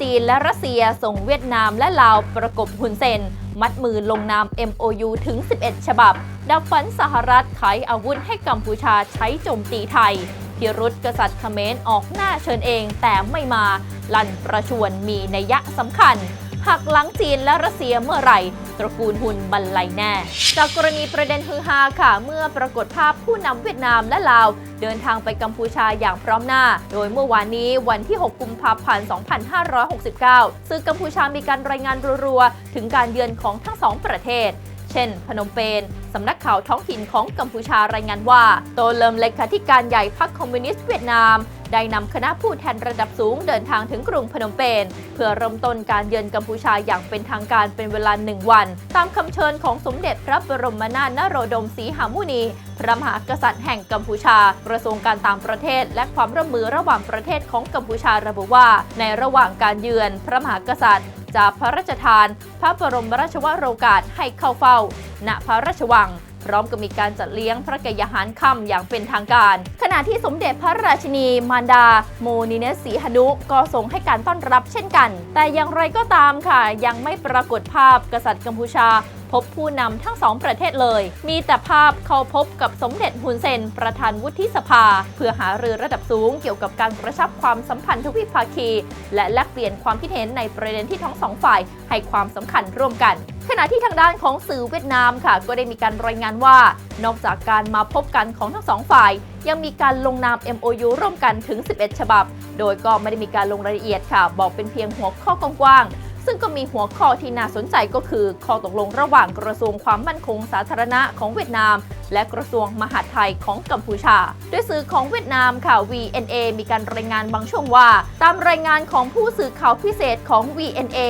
จีนและรัสเซียส่งเวียดนามและลาวประกบหุนเซน มัดมือลงนาม MOU ถึง 11 ฉบับ ดับฝันสหรัฐขายอาวุธให้กัมพูชาใช้โจมตีไทยพิรุษกษัตริย์เขมรออกหน้าเชิญเองแต่ไม่มา ลั่นประชวนมีนัยยะสำคัญ หักหลังจีนและรัสเซียเมื่อไหร่ ตระกูลหุนบรรลัยแน่ จากกรณีประเด็นฮือฮาค่ะ เมื่อปรากฏภาพผู้นำเวียดนามและลาว เดินทางไปกัมพูชาอย่างพร้อมหน้า โดยเมื่อวานนี้วันที่ 6 กุมภาพันธ์ 2569 ซึ่งกัมพูชามีการรายงานรัวๆ ถึงการเยือนของทั้งสองประเทศเช่น พนมเปญสำนักข่าวท้องถิ่นของกัมพูชา รายงานว่า โตเลิมเลขาธิการใหญ่พรรคคอมมิวนิสต์เวียดนาม ได้นำคณะผู้แทนระดับสูงเดินทางถึงกรุงพนมเปญเพื่อเริ่มต้นการเยือนกัมพูชาอย่างเป็นทางการเป็นเวลาหนึ่งวัน ตามคำเชิญของสมเด็จพระบรมนาถนโรดมศรีหามุนี พระมหากษัตริย์แห่งกัมพูชากระทรวงการต่างประเทศ และความร่วมมือระหว่างประเทศของกัมพูชาระบุว่า ในระหว่างการเยือน พระมหากษัตริย์จะพระราชทาน พระบรมราชวโรกาสให้เข้าเฝ้า ณพระราชวัง พร้อมกับมีการจัดเลี้ยงพระกยาหารค่ำอย่างเป็นทางการ ขณะที่สมเด็จพระราชินี มารดา โมนิเนสสีหนุก็ทรงให้การต้อนรับเช่นกัน แต่อย่างไรก็ตามค่ะ ยังไม่ปรากฏภาพกษัตริย์กัมพูชา พบผู้นำทั้งสองประเทศเลย มีแต่ภาพเขาพบกับสมเด็จฮุนเซน ประธานวุฒิสภา เพื่อหารือระดับสูงเกี่ยวกับการกระชับความสัมพันธ์ทวิภาคี และแลกเปลี่ยนความคิดเห็นในประเด็นที่ทั้งสองฝ่าย ให้ความสำคัญร่วมกันขณะที่ทางด้านของสื่อเวียดนามค่ะ ก็ได้มีการรายงานว่า นอกจากการมาพบกันของทั้งสองฝ่าย ยังมีการลงนาม MOU ร่วมกันถึง 11 ฉบับ โดยก็ไม่ได้มีการลงรายละเอียดค่ะ บอกเป็นเพียงหัวข้อกว้างๆ ซึ่งก็มีหัวข้อที่น่าสนใจก็คือ ข้อตกลงระหว่างกระทรวงความมั่นคงสาธารณะของเวียดนาม และกระทรวงมหาดไทยของกัมพูชา ด้วยสื่อของเวียดนามค่ะ VNA มีการรายงานบางช่วงว่า ตามรายงานของผู้สื่อข่าวพิเศษของ VNA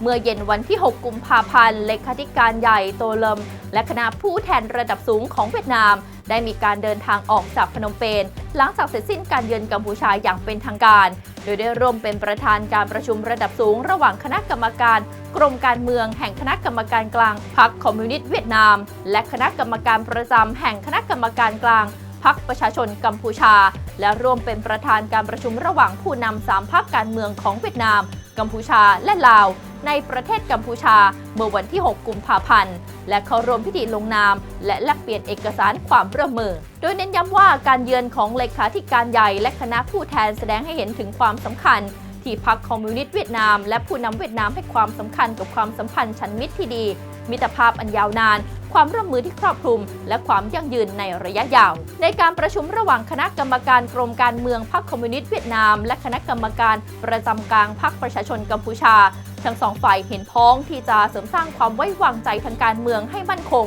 เมื่อเย็นวันที่ 6 กุมภาพันธ์เลขาธิการใหญ่โตเลมและคณะผู้แทนระดับสูงของเวียดนาม ได้มีการเดินทางออกจากพนมเปญหลังจากเสร็จสิ้นการเยือนกัมพูชาอย่างเป็นทางการ โดยได้ร่วมเป็นประธานการประชุมระดับสูง ระหว่างคณะกรรมการ กรมการเมือง แห่งคณะกรรมการกลางพรรคคอมมิวนิสต์เวียดนาม และคณะกรรมการประจำแห่งคณะกรรมการกลางพรรคประชาชนกัมพูชา และร่วมเป็นประธานการประชุมระหว่างผู้นำสามพรรคการเมืองของเวียดนาม กัมพูชาและลาว ในประเทศกัมพูชาเมื่อวันที่ 6 กุมภาพันธ์ และเข้าร่วมพิธีลงนาม และแลกเปลี่ยนเอกสารความร่วมมือ โดยเน้นย้ำว่าการเยือนของเลขาธิการใหญ่และคณะผู้แทนแสดงให้เห็นถึงความสำคัญ ที่พรรคคอมมิวนิสต์เวียดนาม และผู้นำเวียดนามให้ความสำคัญกับความสัมพันธ์ฉันมิตรที่ดี มิตรภาพอันยาวนานความร่วมมือที่ครอบคลุม และความยั่งยืนในระยะยาว ในการประชุมระหว่างคณะกรรมการกรมการเมืองพรรคคอมมิวนิสต์เวียดนาม และคณะกรรมการประจำกลางพรรคประชาชนกัมพูชา ทั้งสองฝ่ายเห็นพ้องที่จะเสริมสร้างความไว้วางใจทางการเมืองให้มั่นคง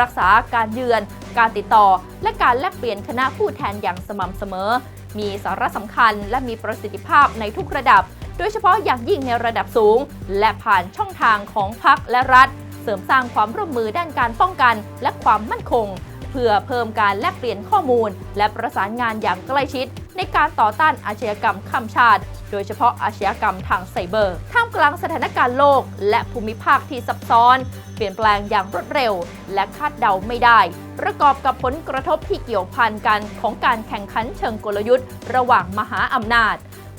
รักษาการเยือน การติดต่อ และการแลกเปลี่ยนคณะผู้แทนอย่างสม่ำเสมอ มีสาระสำคัญและมีประสิทธิภาพในทุกระดับ โดยเฉพาะอย่างยิ่งในระดับสูง และผ่านช่องทางของพรรคและรัฐ เสริมสร้างความร่วมมือด้านการป้องกัน และความมั่นคง เพื่อเพิ่มการแลกเปลี่ยนข้อมูล และประสานงานอย่างใกล้ชิด ในการต่อต้านอาชญากรรมข้ามชาติ โดยเฉพาะอาชญากรรมทางไซเบอร์ ท่ามกลางสถานการณ์โลก และภูมิภาคที่ซับซ้อน เปลี่ยนแปลงอย่างรวดเร็ว และคาดเดาไม่ได้ ประกอบกับผลกระทบที่เกี่ยวพันกันของการแข่งขันเชิงกลยุทธ์ ระหว่างมหาอำนาจ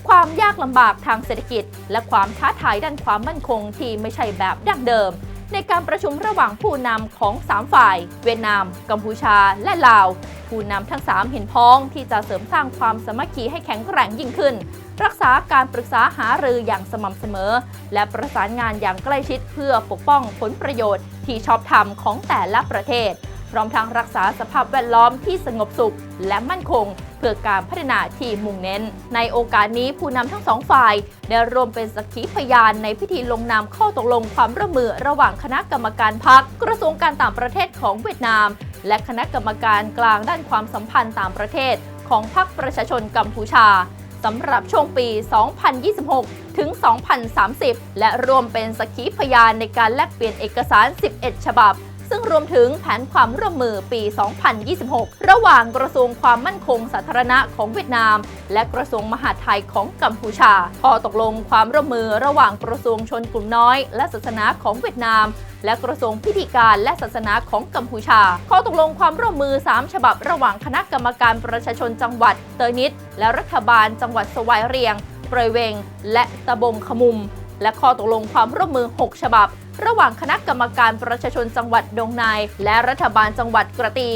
ความยากลำบากทางเศรษฐกิจ และความท้าทายด้านความมั่นคงที่ไม่ใช่แบบดั้งเดิมในการประชุมระหว่างผู้นำของ 3 ฝ่าย เวียดนาม กัมพูชา และลาว ผู้นำทั้ง 3 เห็นพ้องที่จะเสริมสร้างความสามัคคีให้แข็งแกร่งยิ่งขึ้น รักษาการปรึกษาหารืออย่างสม่ำเสมอ และประสานงานอย่างใกล้ชิดเพื่อปกป้องผลประโยชน์ที่ชอบธรรมของแต่ละประเทศ พร้อมทั้งรักษาสภาพแวดล้อมที่สงบสุขและมั่นคง เพื่อการพัฒนาที่มุ่งเน้น ในโอกาสนี้ผู้นำทั้งสองฝ่าย ได้รวมเป็นสักขีพยานในพิธีลงนามข้อตกลงความร่วมมือระหว่างคณะกรรมการพักกระทรวงการต่างประเทศของเวียดนาม และคณะกรรมการกลางด้านความสัมพันธ์ต่างประเทศของพรรคประชาชนกัมพูชา สำหรับช่วงปี 2026 ถึง 2030 และรวมเป็นสักขีพยานในการแลกเปลี่ยนเอกสาร 11 ฉบับ ซึ่งรวมถึงแผนความร่วมมือปี 2026 ระหว่างกระทรวงความมั่นคงสาธารณะของเวียดนาม และกระทรวงมหาดไทยของกัมพูชาข้อตกลงความร่วมมือระหว่างกระทรวงชนกลุ่มน้อย และศาสนาของเวียดนามและกระทรวงพิธีการและศาสนาของกัมพูชา ข้อตกลงความร่วมมือ 3 ฉบับระหว่างคณะกรรมการประชาชนจังหวัดเตยนิดและรัฐบาลจังหวัดสวายเรียง เปรยเวง และตะบงขมุม และข้อตกลงความร่วมมือ 6 ฉบับ ระหว่างคณะกรรมการประชาชนจังหวัดดงนาย และรัฐบาลจังหวัดกระตี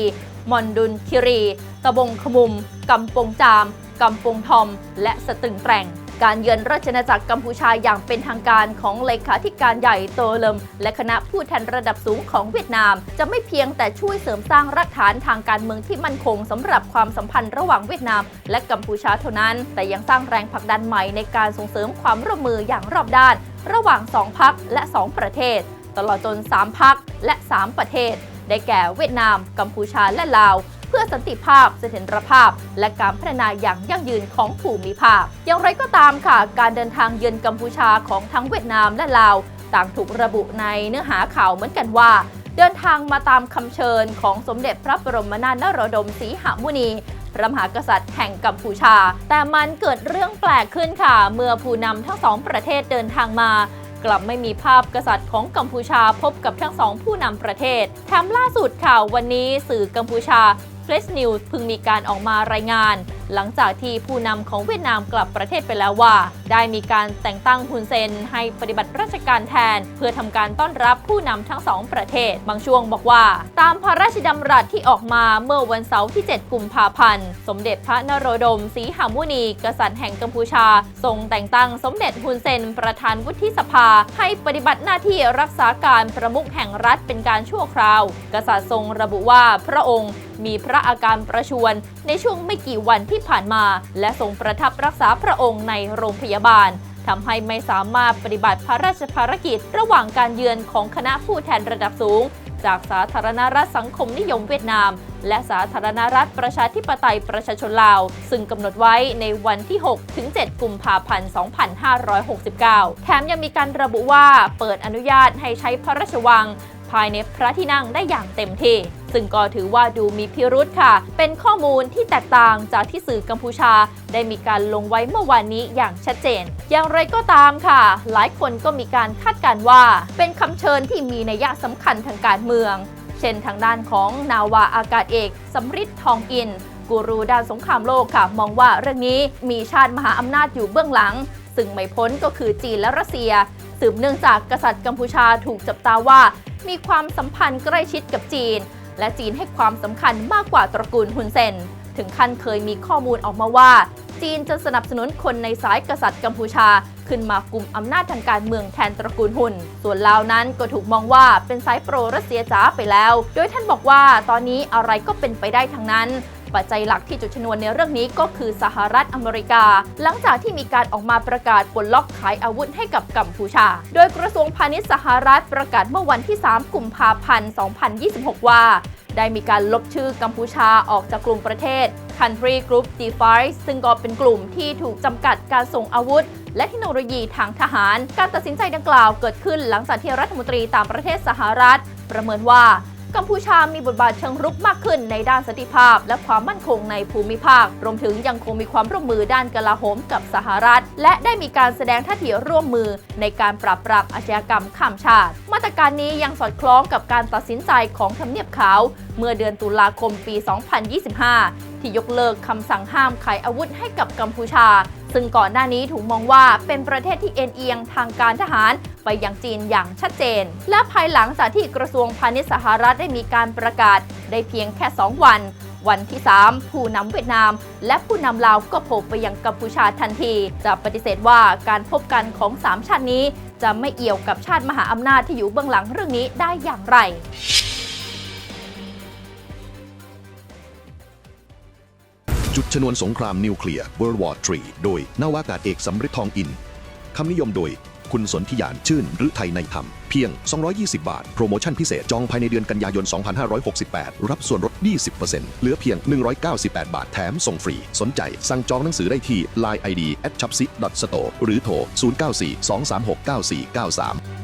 มอนดุนคิรี ตะบงขมุมกำปงจามกำปงทอม และสตึงแตรง การเยือนราชอาจักรกัมพูชาอย่างเป็นทางการของเลขาธิการใหญ่โตเลมและคณะผู้แทนระดับสูงของเวียดนาม จะไม่เพียงแต่ช่วยเสริมสร้างรากฐานทางการเมืองที่มั่นคงสำหรับความสัมพันธ์ระหว่างเวียดนาม และกัมพูชาเท่านั้น แต่ยังสร้างแรงผลักดันใหม่ในการส่งเสริมความร่วมมืออย่างรอบด้าน ระหว่าง2พักและ 2 ประเทศ ตลอดจน 3 พักและ 3 ประเทศ ได้แก่เวียดนาม กัมพูชาและลาว เพื่อสันติภาพ เสถียรภาพ และการพัฒนาอย่างยั่งยืนของภูมิภาค อย่างไรก็ตามค่ะ การเดินทางเยือนกัมพูชาของทั้งเวียดนามและลาว ต่างถูกระบุในเนื้อหาข่าวเหมือนกันว่าเดินทางมาตามคำเชิญของสมเด็จพระบรมนาถนรดมศรีหมุนี พระมหากษัตริย์แห่งกัมพูชา แต่มันเกิดเรื่องแปลกขึ้นค่ะ เมื่อผู้นำทั้งสองประเทศเดินทางมา กลับไม่มีภาพกษัตริย์ของกัมพูชาพบกับทั้งสองผู้นำประเทศแถมล่าสุดค่ะวันนี้สื่อกัมพูชา Press News เพิ่งมีการออกมารายงาน หลังจากที่ผู้นำของเวียดนามกลับประเทศไปแล้วว่า ได้มีการแต่งตั้งฮุนเซนให้ปฏิบัติราชการแทน เพื่อทำการต้อนรับผู้นำทั้งสองประเทศ บางช่วงบอกว่า ตามพระราชดำรัสที่ออกมาเมื่อวันเสาร์ที่ 7 กุมภาพันธ์ สมเด็จพระนโรดมศรีหามุนี กษัตริย์แห่งกัมพูชา ทรงแต่งตั้งสมเด็จฮุนเซน ประธานวุฒิสภา ให้ปฏิบัติหน้าที่รักษาการประมุขแห่งรัฐเป็นการชั่วคราว กษัตริย์ทรงระบุว่าพระองค์มีพระอาการประชวรในช่วงไม่กี่วันที่ผ่านมา และทรงประทับรักษาพระองค์ในโรงพยาบาลทำให้ไม่สามารถปฏิบัติพระราชภารกิจ ระหว่างการเยือนของคณะผู้แทนระดับสูง จากสาธารณรัฐสังคมนิยมเวียดนาม และสาธารณรัฐประชาธิปไตยประชาชนลาว ซึ่งกำหนดไว้ในวันที่ 6 ถึง 7 กุมภาพันธ์ 2569 แถมยังมีการระบุว่าเปิดอนุญาตให้ใช้พระราชวัง ภายในพระที่นั่งได้อย่างเต็มที่ ซึ่งก็ถือว่าดูมีพิรุธค่ะ เป็นข้อมูลที่แตกต่างจากที่สื่อกัมพูชา ได้มีการลงไว้เมื่อวานนี้อย่างชัดเจน อย่างไรก็ตามค่ะ หลายคนก็มีการคาดการณ์ว่า เป็นคำเชิญที่มีนัยสำคัญทางการเมือง เช่นทางด้านของนาวาอากาศเอกสำริดทองอินกูรูด้านสงครามโลกค่ะ มองว่าเรื่องนี้มีชาติมหาอำนาจอยู่เบื้องหลัง ซึ่งไม่พ้นก็คือจีนและรัสเซีย สืบเนื่องจากกษัตริย์กัมพูชาถูกจับตาว่า มีความสัมพันธ์ใกล้ชิดกับจีน และจีนให้ความสำคัญมากกว่าตระกูลฮุนเซน ถึงขั้นเคยมีข้อมูลออกมาว่า จีนจะสนับสนุนคนในสายกษัตริย์กัมพูชา ขึ้นมากลุ่มอำนาจทางการเมืองแทนตระกูลฮุน ส่วนลาวนั้นก็ถูกมองว่าเป็นสายโปรรัสเซียจ๋าไปแล้ว โดยท่านบอกว่าตอนนี้อะไรก็เป็นไปได้ทั้งนั้น ปัจจัยหลักที่จุดชนวนในเรื่องนี้ก็คือสหรัฐอเมริกา หลังจากที่มีการออกมาประกาศปลดล็อกขายอาวุธให้กับกัมพูชา โดยกระทรวงพาณิชย์สหรัฐประกาศเมื่อวันที่ 3 กุมภาพันธ์ 2026 ว่า ได้มีการลบชื่อกัมพูชาออกจากกลุ่มประเทศ Country Group D5 ซึ่งก็เป็นกลุ่มที่ถูกจำกัดการส่งอาวุธและเทคโนโลยีทางทหาร การตัดสินใจดังกล่าวเกิดขึ้นหลังจากที่รัฐมนตรีต่างประเทศสหรัฐ ประเมินว่า กัมพูชามีบทบาทเชิงรุกมากขึ้นในด้านสันติภาพ และความมั่นคงในภูมิภาค รวมถึงยังคงมีความร่วมมือด้านกลาโหมกับสหรัฐ และได้มีการแสดงท่าทีร่วมมือในการปราบปรามอาชญากรรมข้ามชาติ มาตรการนี้ยังสอดคล้องกับการตัดสินใจของทำเนียบขาว เมื่อเดือนตุลาคมปี 2025 ที่ยกเลิกคำสั่งห้ามขายอาวุธให้กับกัมพูชา ซึ่งก่อนหน้านี้ถูกมองว่าเป็นประเทศที่เอ็นเอียงทางการทหารไปยังจีนอย่างชัดเจน และภายหลังจากที่กระทรวงพาณิชย์สหรัฐได้มีการประกาศ ได้เพียงแค่ 2 วันวันที่ 3 ผู้นำเวียดนาม และผู้นำลาวก็โผล่ไปยังกัมพูชาทันที จะปฏิเสธว่าการพบกันของ 3 ชาตินี้ จะไม่เอี่ยวกับชาติมหาอำนาจที่อยู่เบื้องหลังเรื่องนี้ได้อย่างไร จุดชนวนสงครามนิวเคลียร์ World War III โดยนาวากาศเอกสำริดทองอิน คำนิยมโดยคุณสนธิยานชื่นหรือไทยในธรรม เพียง 220 บาท โปรโมชั่นพิเศษจองภายในเดือนกันยายน 2568 รับส่วนลด 20%เหลือเพียง 198 บาทแถมส่งฟรี สนใจ สั่งจองหนังสือได้ที่ Line ID at c h a p s i store หรือโทร 094 236 9493